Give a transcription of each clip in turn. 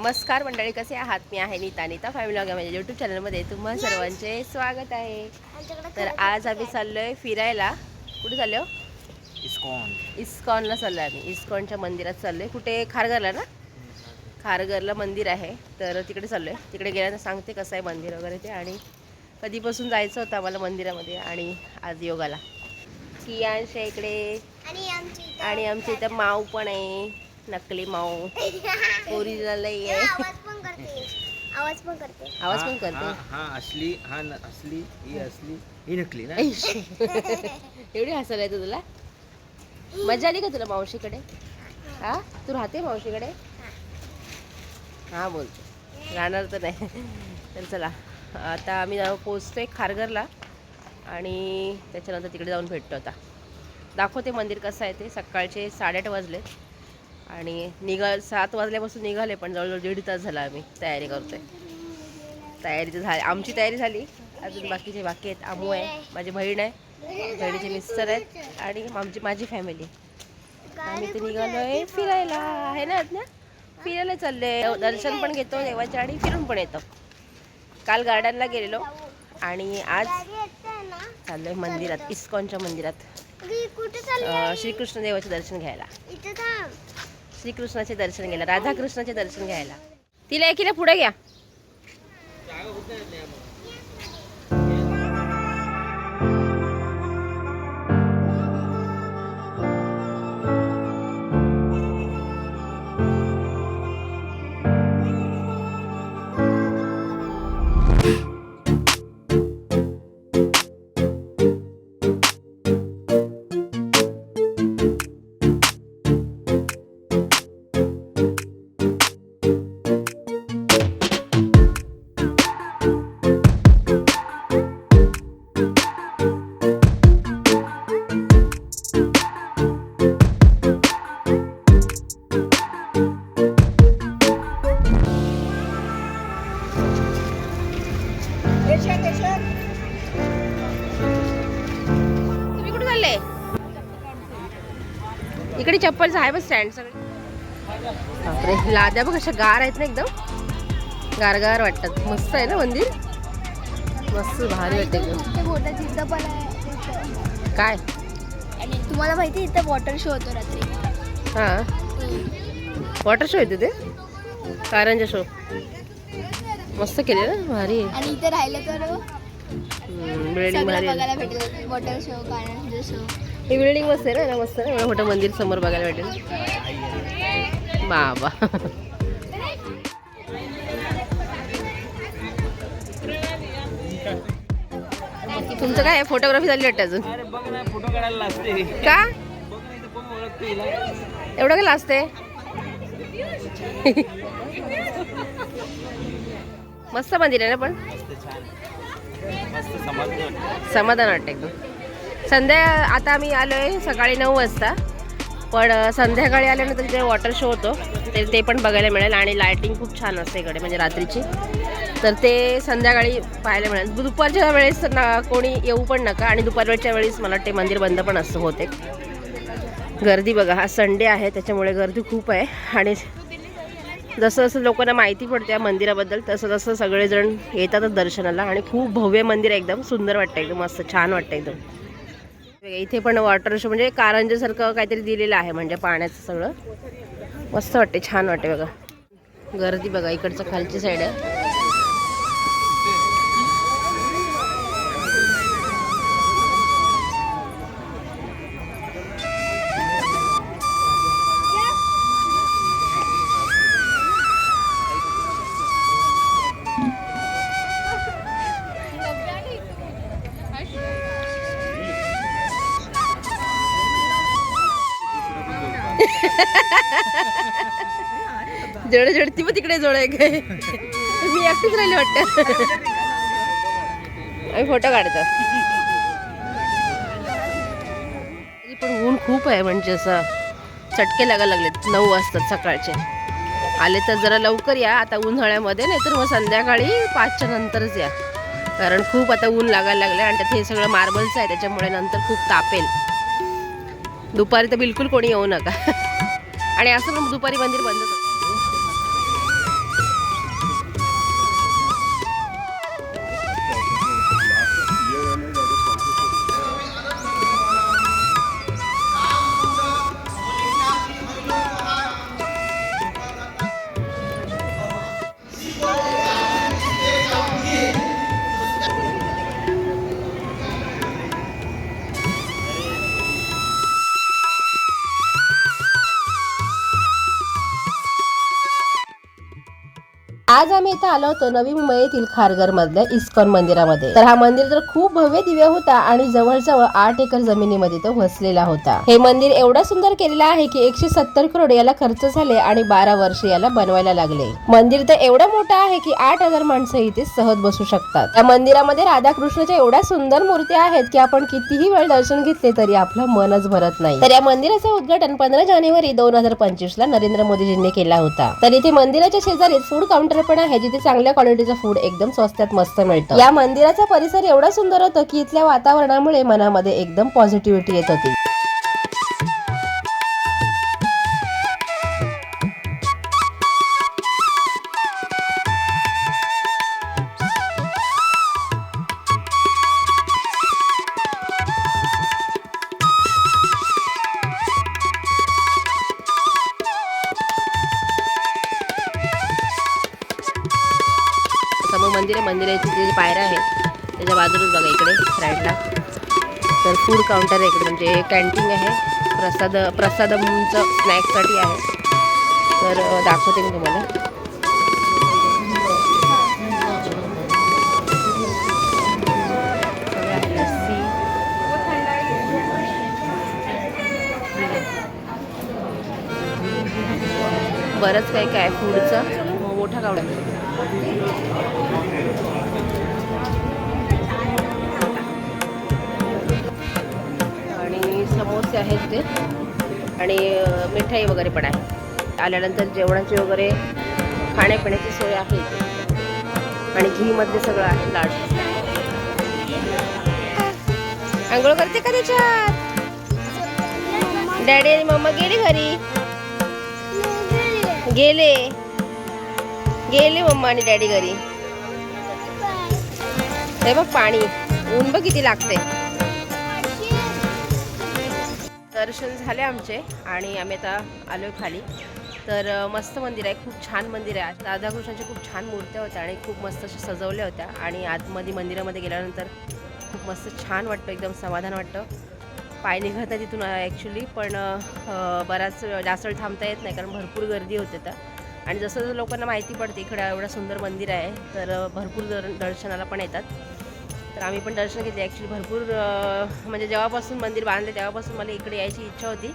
नमस्कार मंडळी कसे आहात? मी आहे नीता. नीता फॅमिली माझ्या यूट्यूब चॅनलमध्ये तुम्हा सर्वांचे स्वागत आहे. तर आज आम्ही चाललोय फिरायला. कुठे चाललो इस्कॉन. इस्कॉनला चाललोय आम्ही. इस्कॉनच्या मंदिरात चाललोय. कुठे? खारघरला ना? खारघरला मंदिर आहे. तर तिकडे चाललोय. तिकडे गेल्यानंतर सांगते कसं आहे मंदिर वगैरे ते. आणि कधीपासून जायचं होतं आम्हाला मंदिरामध्ये आणि आज योगाला. कियांश आहे इकडे. आणि आमची आणि आमच्या इथं माऊ पण आहे. नकली माऊ. ओरिजिनल आहे. आवाज पण करते. आवाज पण करते. आवाज पण हा करते. हा असली हा असली ही असली ही नकली ना? एवढी हसायला येतं तुला? मजा आली का तुला मावशीकडे? हा? तू राहते मावशीकडे? हा बोलते राहणार तर नाही. तर चला. आता आम्ही पोचतोय खारघरला आणि त्याच्यानंतर तिकडे जाऊन भेटतो आता. दाखवते मंदिर कसं आहे ते. सकाळचे साडेआठ वाजले आणि निघा सात वाजल्यापासून निघाले पण जवळजवळ दीड तास झाला आम्ही तयारी करतोय. तयारी तर झाली. आमची तयारी झाली. अजून बाकीचे बाकी आहेत. आमू आहे माझी बहीण आहे बहिणीचे मिस्टर आहेत आणि आमची माझी फॅमिली आम्ही तर निघालोय फिरायला. आहे ना ना फिरायला चालले दर्शन पण घेतो देवाचे आणि फिरून पण येतो. काल गार्डनला गेलेलो आणि आज चाललोय मंदिरात इस्कॉनच्या मंदिरात. श्रीकृष्ण देवाचे दर्शन घ्यायला. श्रीकृष्णाचे दर्शन घ्यायला राधाकृष्णाचे दर्शन घ्यायला. तिला एकीला पुढे घ्या. तुम्ही कुठे चालले? इकडे चप्पलचं आहे बस स्टँड सगळे. लाद्या बघ अशा गार आहेत ना एकदम. गारगार वाटतात. मस्त आहे ना मंदिर? मस्त भारी वाटते. काय? आणि तुम्हाला माहिती इथं वॉटर शो होतो रात्री. हां. वॉटर शो येते ते? कारंजा शो मस्त केले ना भारी आणि इथे राहिलं तर बिल्डिंग सगळं भारी आहे. बघायला भेटेल. वॉटर शो कारंजा शो ही बिल्डिंग मस्त आहे ना मस्त आहे ना? एवढं मोठं मंदिर समोर बघायला भेटेल. बाबा. तुमचं काय फोटोग्राफी झाली वाटतं अजून? अरे बघ ना फोटो काढायला लागते का? एवढं काय लाजते? मस्त मंदिर आहे ना पण? समाधान वाटतं एकदम. संध्या आता आम्ही आहे सकाळी नऊ वाजता. पण संध्याकाळी आल्यानंतर जे वॉटर शो होतो ते ते पण बघायला मिळेल आणि लायटिंग खूप छान असते इकडे म्हणजे रात्रीची. तर ते संध्याकाळी पाहायला मिळेल. दुपारच्या वेळेस तर ना कोणी येऊ पण नका आणि दुपारवेळच्या वेळेस मला वाटते मंदिर बंद पण असतं होते गर्दी बघा हा संडे आहे त्याच्यामुळे गर्दी खूप आहे. आणि जसं जसं लोकांना माहिती पडते या मंदिराबद्दल तसं तसं सगळेजण येतातच दर्शनाला आणि खूप भव्य मंदिर आहे एकदम सुंदर वाटतं एकदम मस्त छान वाटतं एकदम. इथे पण वॉटर शो म्हणजे कारंजेसारखं काहीतरी दिलेलं आहे म्हणजे पाण्याचं सगळं. मस्त वाटते छान वाटते बघा. गर्दी बघा इकडचं खालची साईड आहे. जड ती पण तिकडे जोड आहे काय? मी एकटीच राहिली वाटतं. आम्ही फोटो काढतो. पण ऊन खूप आहे म्हणजे असं. चटके लागायला लागलेत. नऊ वाजतात सकाळचे. आले तर जरा लवकर या. आता उन्हाळ्यामध्ये नाही तर मग संध्याकाळी पाचच्या नंतरच या. कारण खूप आता ऊन लागायला लागले आणि त्यात हे सगळं मार्बलचं आहे त्याच्यामुळे नंतर खूप तापेल. दुपारी तर बिलकुल कोणी येऊ नका. आणि असं दुपारी मंदिर बंद आज आम्ही इथं आलो होतो नवी मुंबईतील येथील खारघर मधल्या इस्कॉन मंदिरामध्ये. तर हा मंदिर तर खूप भव्य दिव्य होता आणि जवळजवळ आठ एकर जमिनीमध्ये तो वसलेला होता. हे मंदिर एवढा सुंदर केलेलं आहे की एकशे सत्तर करोड याला खर्च झाले आणि बारा वर्ष याला बनवायला लागले. मंदिर तर एवढं मोठं आहे की आठ हजार माणसं इथे सहज बसू शकतात. त्या मंदिरामध्ये राधाकृष्णाच्या एवढ्या सुंदर मूर्त्या आहेत की आपण कितीही वेळ दर्शन घेतले तरी आपलं मनच भरत नाही. तर या मंदिराचं उद्घाटन पंधरा जानेवारी दोन हजार पंचवीस ला नरेंद्र मोदीजींनी केला होता. तर इथे मंदिराच्या शेजारी फूड काउंटर पण आहे जिथे चांगल्या क्वालिटीचं फूड एकदम स्वस्तात मस्त मिळतं. या मंदिराचा परिसर एवढा सुंदर होतं की इथल्या वातावरणामुळे मनामध्ये एकदम पॉझिटिव्हिटी येत होती. मंदिर आहे मंदिराची जे पायऱ्या आहेत त्याच्या बाजूलाच बघा इकडे राईटला. तर फूड काउंटर आहे इकडे म्हणजे कॅन्टीन आहे. प्रसाद प्रसादमचं स्नॅक्ससाठी आहे. तर दाखवते मी तुम्हाला. बरंच काही काय फूडचं समोसे आहेत ते. आणि मिठाई वगैरे पण आहे. आल्यानंतर जेवणाची वगैरे खाण्यापिण्याची सोय आहे. आणि घीमध्ये सगळं आहे लाड. आंघोळ करते का त्याच्यात? डॅडी आणि मम्मा गेले घरी? गेले. गेले मम्मा आणि डॅडी घरी. हे बघ पाणी. ऊन बघ किती लागते दर्शन झाले आमचे आणि आम्ही आता आलोय खाली. तर मस्त मंदिर आहे. खूप छान मंदिर आहे. राधाकृष्णाच्या खूप छान मूर्त्या होत्या आणि खूप मस्त अशा सजवल्या होत्या आणि आतमध्ये मंदिरामध्ये गेल्यानंतर खूप मस्त छान वाटतं. एकदम समाधान वाटतं. पाय निघत आहे तिथून ॲक्च्युली पण बराच जास्त वेळ थांबता येत नाही कारण भरपूर गर्दी होते तर. आणि जसं जसं लोकांना माहिती पडते इकडे एवढं सुंदर मंदिर आहे तर भरपूर दर दर्शनाला पण येतात. तर आम्ही पण दर्शन घेतले. ॲक्च्युली भरपूर म्हणजे जेव्हापासून मंदिर बांधले तेव्हापासून मला इकडे यायची इच्छा होती.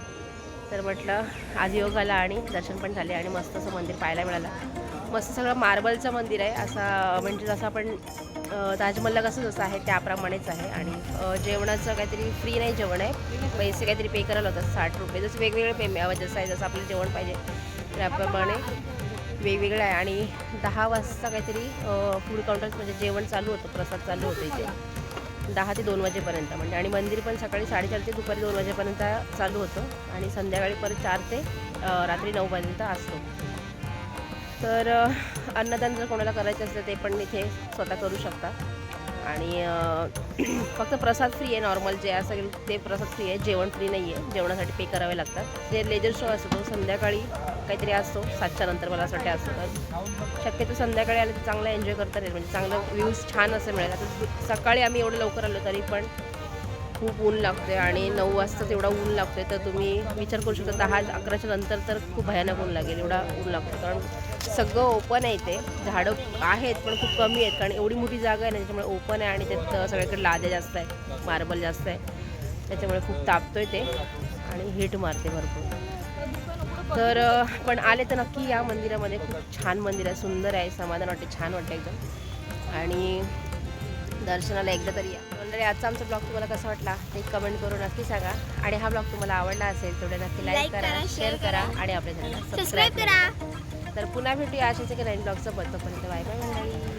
तर म्हटलं आज योग आला आणि दर्शन पण झाले आणि मस्त असं मंदिर पाहायला मिळालं. मस्त सगळं मार्बलचं मंदिर आहे. असा म्हणजे जसं आपण ताजमहल ताजमहलला कसं जसं आहे त्याप्रमाणेच आहे. आणि जेवणाचं काहीतरी फ्री नाही जेवण आहे. पैसे काहीतरी पे करायला होतात साठ रुपये. जसं वेगवेगळे पेमे जसं आहे जसं आपलं जेवण पाहिजे त्याप्रमाणे. वेगवेगळं आहे आणि दहा वाजता काहीतरी फूड काउंटर म्हणजे जेवण चालू होतं प्रसाद चालू होतं इथे. दहा ते दोन वाजेपर्यंत म्हणजे. आणि मंदिर पण सकाळी साडेचार ते दुपारी दोन वाजेपर्यंत चालू होतं. आणि संध्याकाळी परत चार ते रात्री नऊ वाजेपर्यंत असतो. तर अन्नदान जर कोणाला करायचं असतं ते पण इथे स्वतः करू शकता. आणि फक्त प्रसाद फ्री आहे नॉर्मल जे असेल ते प्रसाद फ्री आहे. जेवण फ्री नाही आहे जेवणासाठी पे करावे लागतात. जे लेजर शो असतो तो संध्याकाळी काहीतरी असतो. सातच्या नंतर मला असं वाटते असतो तर शक्यतो संध्याकाळी आले तर चांगलं एन्जॉय करता येईल. म्हणजे चांगलं व्ह्यूज छान असं मिळेल. आता सकाळी आम्ही एवढं लवकर आलो तरी पण खूप ऊन लागते आणि नऊ वाजता तेवढा ऊन लागतोय तर तुम्ही विचार करू शकता दहा अकराच्या नंतर तर खूप भयानक ऊन लागेल एवढा ऊन लागतो. कारण सगळं ओपन आहे ते झाडं आहेत पण खूप कमी आहेत कारण एवढी मोठी जागा आहे ना त्याच्यामुळे ओपन आहे आणि त्यात सगळीकडे लादे जास्त आहे मार्बल जास्त आहे त्याच्यामुळे खूप तापतोय ते आणि हिट मारते भरपूर. तर पण आले तर नक्की या मंदिरामध्ये खूप छान मंदिर आहे सुंदर आहे समाधान वाटते छान वाटतं एकदम. आणि दर्शनाला एकदा तरी या. मंडळी आजचा आमचा ब्लॉग तुम्हाला कसा वाटला? ते कमेंट करून नक्की सांगा. आणि हा ब्लॉग तुम्हाला आवडला असेल तेवढे नक्की लाईक करा शेअर करा. आणि आपल्या चॅनलला सबस्क्राईब करा. तर पुन्हा भेटूया अशाच एका नवीन ब्लॉगचं तोपर्यंत बाय बाय मंडळी.